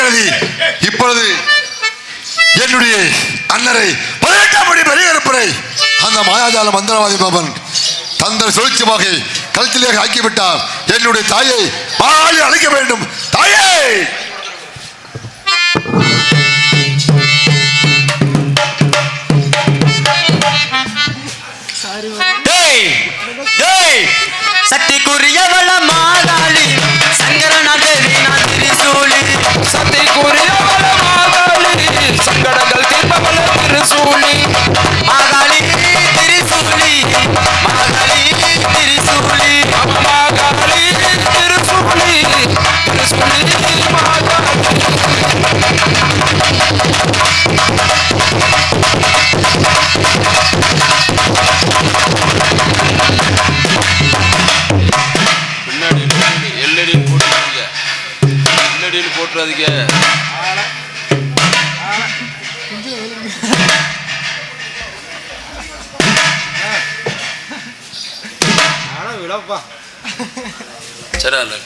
இருக்கிறது. இப்பொழுது என்னுடைய அண்ணரை பதினெட்டாம் படி அந்த மாயாஜால மந்திரவாதி பாபன் தந்திர சுழற்சிமாக கழுத்திலே ஆக்கிவிட்டார். என்னுடைய தாயை மாயாளி அழைக்க வேண்டும். தாயே!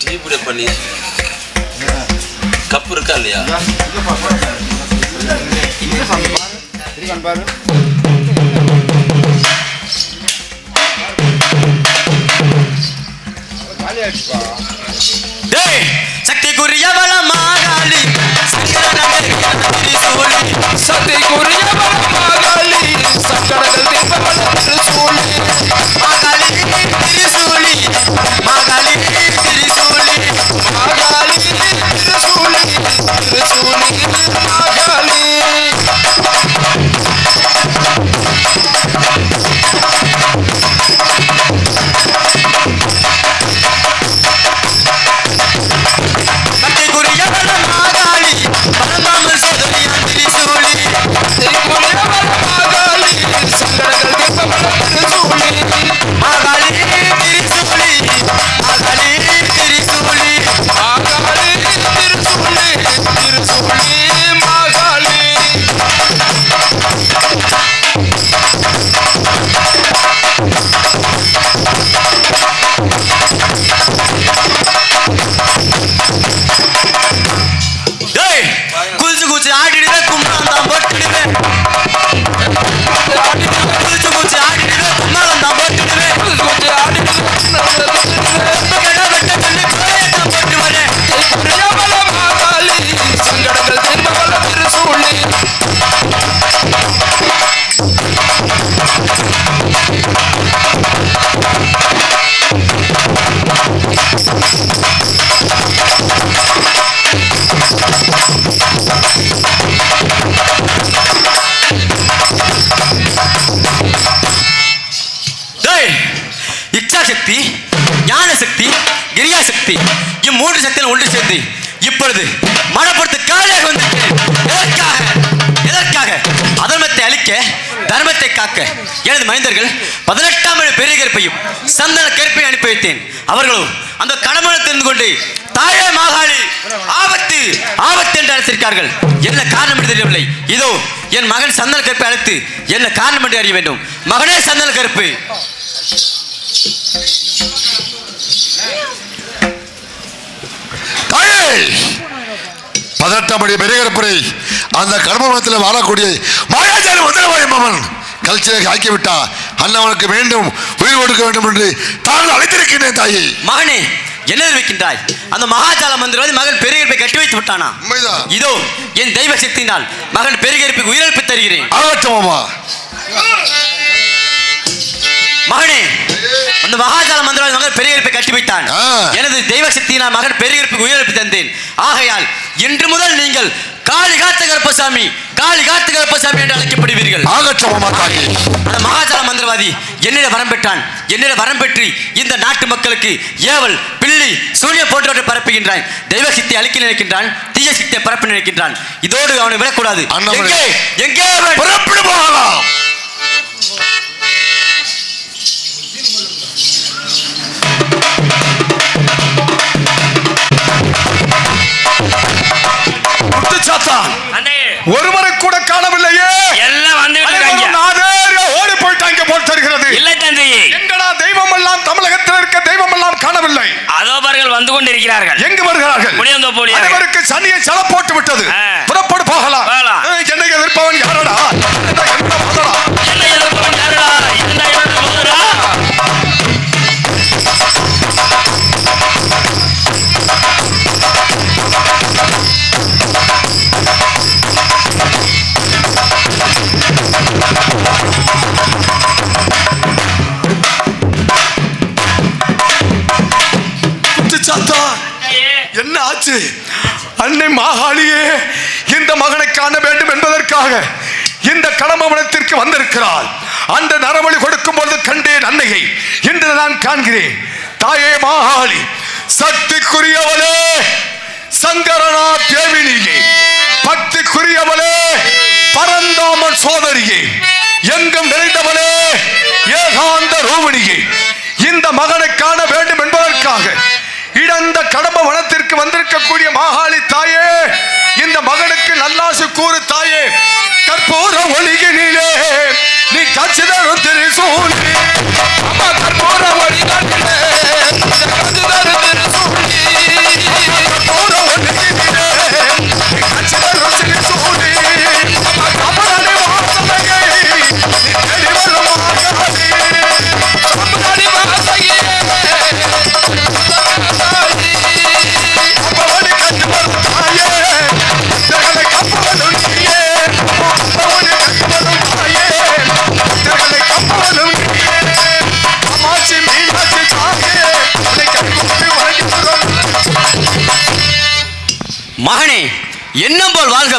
டீ புடை பண்ணி கப்பு இருக்கா இல்லையா? டேய் சக்திக்குரியவள மாகாளி சங்கரநாத வீணா திரிசூலி சக்திக்குரிய சரி இப்பொழுது மனப்படுத்த காலியாக வந்திருக்கிறேன் எதற்காக? எதற்காக? அதர்மத்தை அழிக்க தர்மத்தை காக்க. எனது மைந்தர்கள் பதினெட்டாம் ஏழு பெரிய கருப்பையும் சந்தன கருப்பையும் அனுப்பி வைத்தேன். அவர்களும் அந்த கடமனை தெரிந்து கொண்டு தாயே மாகாளி ஆபத்து ஆபத்து என்று அழைத்திருக்கார்கள். என்ன காரணம் என்று தெரியவில்லை. இதோ என் மகன் சந்தன கருப்பை அழைத்து என்ன காரணம் என்று அறிய வேண்டும். மகனே சந்தன கருப்பு. தாயே பதினெட்டாம் படி பெரிய கருப்பரை அந்த கர்மமத்தில் வாழக்கூடிய மாயாஜால மந்திரவாதி மாமன் கல்ச்சியை ஆக்கிவிட்டா அண்ணவனுக்கு வேண்டும் உயிர் கொடுக்க வேண்டும் என்று தாங்கள் அழைத்திருக்கின்றேன் தாயே. மகனே என்ன வைக்கின்றாய் அந்த மகாஜால மந்திரவாதி மகன் பெருகற்பை கட்டி வைத்து விட்டானா இதோ என் தெய்வ சக்தியினால் மகன் பெருகற்பைக்கு உயிரிழப்பு தருகிறேன். ஆகட்டும் மகனே அந்த மகாஜால மந்திரவாதி மகன் பெருகற்பை கட்டி வைத்தான். எனது தெய்வ சக்தியினால் மகன் பெருகற்பைக்கு உயிரிழப்பு தந்தேன். ஆகையால் இன்று முதல் நீங்கள் காளி காத்து கருப்பசாமி காளி காத்து கருப்பசாமி என்று அழைக்கப்படுவீர்கள். அந்த மகாஜால மந்திரவாதி என்னிட வரம் பெற்றான். என்னிட வரம் பெற்று இந்த நாட்டு மக்களுக்கு ஏவல் பில்லி சூரிய போன்றவற்றை பரப்புகின்றான். தெய்வ சக்தி அழிக்க நினைக்கின்றான் தீய சக்தியை பரப்ப நினைக்கின்றான். இதோடு அவனை விடக்கூடாது. எங்கே? எங்கே அவன்? அண்ணே. ஒருவரை கூட காணவில்லையே. எல்லாம் இருக்காங்க நாதேறிய ஓடி போயிட்டாங்க போல் தெரிகிறது. இல்லை தந்தி. எங்கடா தெய்வம் எல்லாம் தமிழகத்தில் இருக்க தெய்வம் எல்லாம் காணவில்லை. அதோ பாரு அவர்கள் வந்து கொண்டிருக்கிறார்கள். எங்கு வருகிறார்கள்? புளியந்தோப்பு வழியாக. அனைவருக்கு சனியை சல போட்டு விட்டது. புறப்படு போகலாம். போகலாம். ஆ, என்னை எதிர்ப்பவன் யாரடா? வேண்டும் இந்த கடம்பவனத்திற்கு வந்திருக்கிறாள். அந்த நரவழி கொடுக்கும் பொழுது கண்டேன் அன்னையை இன்று நான் காண்கிறேன். தாயே மாகாளி சக்திக்குரியவளே சங்கரனா தேவினியே பக்திக்குரியவளே பரந்தாமன் சோதரியே எங்கும் நிறைந்தவளே ஏகாந்த ரூபிணியே இந்த மகனை காண வேண்டும் என்பதற்காக இடந்த கடம்ப வனத்திற்கு வந்திருக்கக்கூடிய மாகாளி தாயே இந்த மகனுக்கு நல்லாசு கூறு தாயே கற்பூர ஒளிகினிலே நீ காட்சி தரும் திரிசூலி அம்மா கற்பூர வழிகாட்டிலே காட்சி தரும்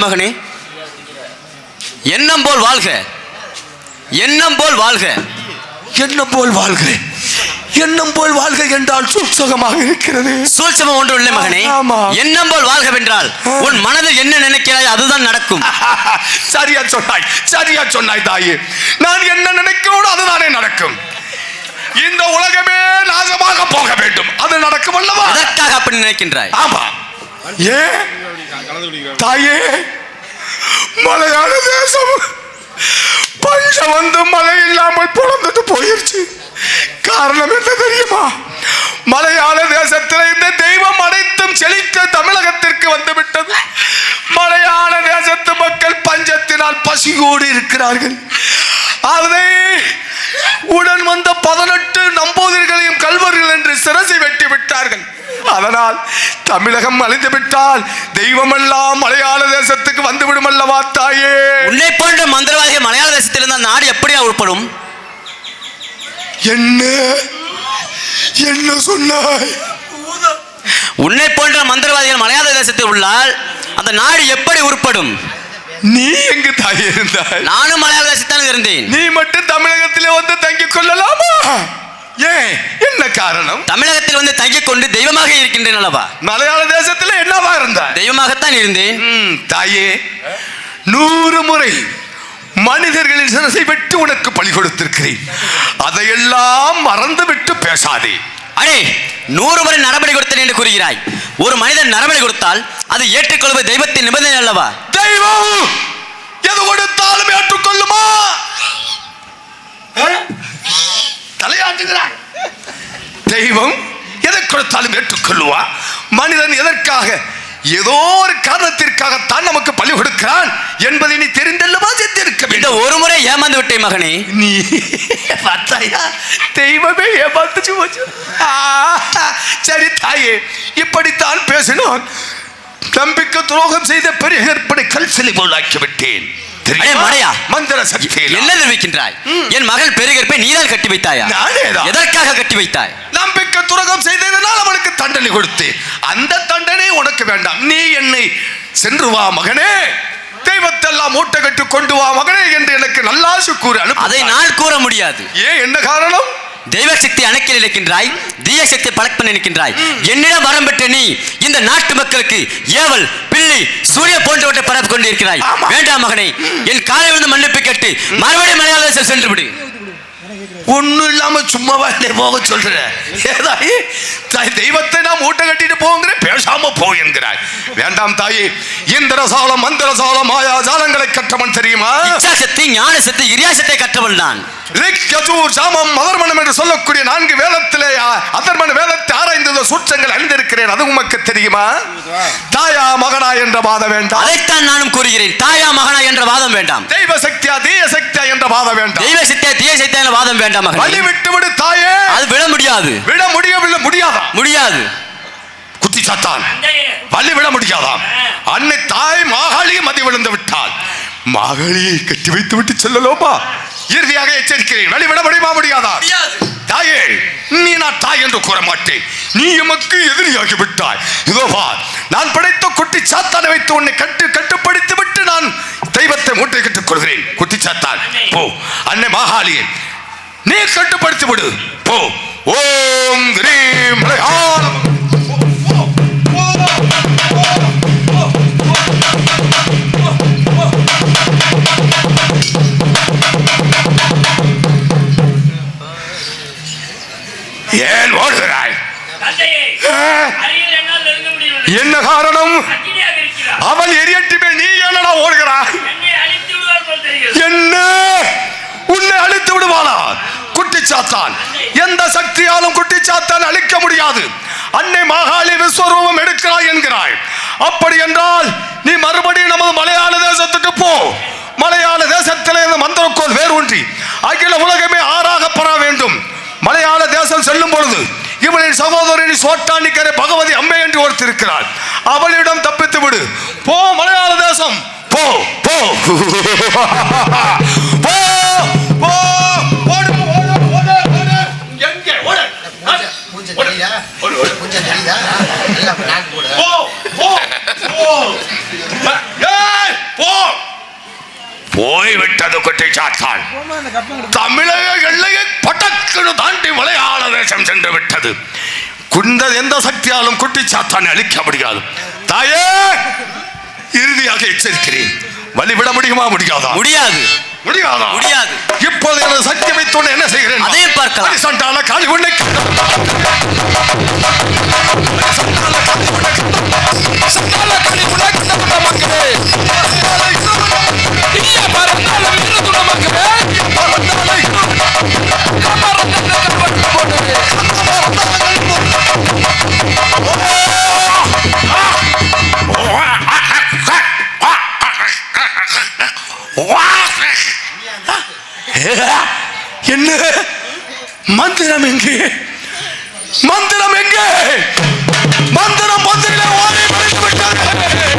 மகனே. எண்ணம் போல் வாழ்க. எண்ணம் போல் வாழ்க. எண்ணம் போல் வாழ்க. எண்ணம் போல் வாழ்க என்றால் சூட்சகமாக இருக்கிறது. சூழ்ச்சமம் ஒன்று இல்லை மகனே. எண்ணம் போல் வாழ்கவென்றால் உன் மனதில் என்ன நினைக்கிறாய் அதுதான் நடக்கும். சரியா சொன்னாய். சரியா சொன்னாய் தாயே. நான் என்ன நினைக்கிறோம் அதுதானே நடக்கும். இந்த உலகமே நாசமாக போக வேண்டும். அது நடக்கும் அல்லவா? எதற்காக அப்படி நினைக்கின்றாய். ஆமா. ஏன்? தாயே மலையாள தேசம். பஞ்சம் வந்து மழை இல்லாமல் புலந்துட்டு போயிருச்சு. காரணம் என்ன தெரியுமா? மலையாள தேசத்தில் இந்த தெய்வம் அனைத்தும் செழித்த தமிழகத்திற்கு வந்து விட்டது. மலையாள தேசத்து மக்கள் பஞ்சத்தினால் பசியோடு இருக்கிறார்கள். அதை உடன் வந்த பதினெட்டு நம்பூதிர்களையும் கல்வர்கள் என்று சிரசை வெட்டிவிட்டு அதனால் தமிழகம் அழிந்து விட்டால் தெய்வமெல்லாம் மலையாள தேசத்துக்கு வந்துவிடும் அல்லவா தாயே? உன்னை போன்ற மந்திரவாதிகள் மலையாள தேசத்தில் இருந்தால் நாடு எப்படியா உட்படும் என்ன? என்ன சொன்னாய்? உன்னை போன்ற மந்திரவாதிகள் மலையாள தேசத்தில் உள்ளால் அந்த நாடு எப்படி உருப்படும்? நீ எங்கு தாயே இருந்தாய்? நானும் மலையாள தேசத்தில் இருந்தேன். நீ மட்டும் தமிழகத்திலே வந்து தங்கிக் கொள்ளலாமா? ஏன்? என்ன காரணம் தமிழகத்தில் வந்து தங்கிக் கொண்டு தெய்வமாக இருக்கின்றேன் அல்லவா? மலையாள தேசத்துல என்னவா இருந்தாய்? தெய்வமாகத்தான் இருந்தேன். தாயே நூறு முறை மனிதர்களின் சிரசை விட்டு உனக்கு பழி கொடுத்திருக்கிறேன். அதையெல்லாம் மறந்து விட்டு பேசாதே. அடே நூறு முறை நரபலி கொடுத்தேன் என்று கூறுகிறாய். ஒரு மனிதன் நரபலி கொடுத்தால் அது ஏற்றுக்கொள்வது தெய்வத்தின் நிபந்தனை அல்லவா? தெய்வம்! ஏதோ ஒரு காரணத்திற்காகத்தான் நமக்கு பழி கொடுக்கிறான் என்பதை நீ தெரிந்தல்லவா செத்திருக்க இந்த வேண்டும். ஒரு முறை ஏமாந்து விட்டேன் மகனே. நீ பார்த்தாயா? தெய்வமே ஏமாத்துச்சு போச்சு. சரி தாயே இப்படித்தான் பேசினோம். நம்பிக்கை துரோகம் செய்த பெரிய கற்பனை கல் சிலை போல் ஆக்கி விட்டேன் தெரியுமா? மந்திர சக்தி என்ன என் மகள் பெருகற்பை நீரால் கட்டி வைத்தாயா. எதற்காக கட்டி வைத்தாய்? நம்பிக்கை துரோகம் செய்ததனால் அவனுக்கு தண்டனை கொடுத்து அந்த தண்டனை உனக்கு வேண்டாம். நீ என்னை சென்று வா மகனே. தெய்வத்தெல்லாம் மூட்டை கட்டி கொண்டு வா மகனே என்று எனக்கு நல்லாசு கூறு அதை நான் கூற முடியாது. ஏன் என்ன காரணம்? தெய்வ சக்தி அணைக்கில் இருக்கின்றாய் தீய சக்தி பழக்கம் நினைக்கின்றாய் என்னிடம் வரம் பெற்ற நீ இந்த நாட்டு மக்களுக்கு ஏவல் பில்லி சூரிய போன்றவற்றை கொண்டிருக்கிறாய். ஆமா. வேண்டாம் மகனே என் காலை விழுந்து மன்னிப்பு கேட்டு மறுபடியும் மலையாள சென்று விடு. ஒண்ணும் இல்லாம சும்மாவா என்னை போக சொல்ற. ஏதாயி தாய் தெய்வத்தை நான் மூட்டை கட்டிட்டு போங்கிற பேசாம போ என்கிறாய். வேண்டாம் தாயே இந்திரசாலம் மந்திரசாலம் மாயா ஜாலங்களை கற்றவன் தெரியுமா? சக்தி ஞான சக்தி இரியா சக்தியை கற்றவள் நான் ரிக் யஜூர் சாமம் அதர்மணம் என்று சொல்லக்கூடிய நான்கு வேதத்திலே அதர்மண வேதத்தை ஆராய்ந்தது உள்ள சூற்றங்கள் அறிந்திருக்கிறேன். அது உமக்கு தெரியுமா? தாயா மகனா என்ற வாதம் வேண்டாம். அதைத்தான் நானும் கூறுகிறேன். தாயா மகனா என்ற வாதம் வேண்டாம். தெய்வ சக்தியா தீய சக்தியா என்ற வாதம் வேண்டாம். தெய்வ சக்தியா தீய சக்தியா என்ற வாதம் வேண்டாம் வழி மகனே விட்டு விடு தாயே. அது விட முடியாது. விட முடியவில்லை முடியாதா? முடியாது. குத்தி சாத்தான். வழி விட முடியாதாம் அன்னை தாய் மாகாளியை மதி விழுந்து விட்டாள். மாகாளியை கட்டி வைத்து விட்டு செல்லலோமா? இறுதியாக எச்சரிக்கிறேன். வழி விட முடியுமா முடியாதா? தாயே நீ நான் தாய் என்று கூற மாட்டேன் நீ எமக்கு எதிரியாகி விட்டாய் இதோ வா நான் படைத்த குட்டி சாத்தானை வைத்து உன்னை கட்டு கட்டுப்படுத்தி விட்டு நான் தெய்வத்தை மூட்டை கட்டுக் கொள்கிறேன். குட்டி சாத்தான் போ. அன்னை மாகாளியை நீ கட்டுப்படுத்தி விடு. போ. ஓம் கிரீம். என்ன காரணம்? அவன் அவள் எரியட்டுமே நீ என்னடா ஓடுகிறா என்ன? உன்னை அழித்து விடுவானா? குட்டிச்சாத்தான் எந்த சக்தியாலும் குட்டிச்சாத்தான் அழிக்க முடியாது. அன்னை மாகாளி விஸ்வரூபம் எடுக்கிறாய் என்கிறாய். அப்படி என்றால் நீ மறுபடியும் நமது மலையாள தேசத்துக்கு போ. மலையாள தேசத்திலே இந்த மந்திரக்கோள் வேரூன்றி. அகில உலகமே ஆறாக பெற வேண்டும். மலையாள தேசம் செல்லும் பொழுது இவளின் சகோதரி சோட்டானிக்கரை பகவதி அம்மை என்று ஒருத்தர் இருக்கிறார் அவளிடம் தப்பித்து விடு. போ மலையாள தேசம். போ போ. போ போ. ஓடு ஓடு ஓடு ஓடு. எங்கே? ஓடு. பூஞ்சை தெரியுதா? பூஞ்சை தெரியுதா? எல்லாம் நாக்கு போடுதா போ போ போ. ஏய் போ. போய் விட்டது குட்டி சாத்தான் தமிழக எல்லையை பட்டக்குன்னு தாண்டி மலையாள தேசம் சென்று விட்டது குந்த எந்த சக்தியாலும் குட்டி சாத்தானை அழிக்க முடியாது தாயே இறுதியாக எச்சரிக்கிறேன் வழிவிட முடியுமா முடியாதா முடியாது முடியாதா முடியாது. இப்போது எனது சக்தி வைத்தோன்னு என்ன செய்கிறேன் அதே பார்க்கலாம். அரிசண்டால காளி உன்னை மக்களே என்ன? மந்திரம் எங்கே? மந்திரம் எங்கே? மந்திரம் மந்திரில ஓடி மறைந்து விட்டது.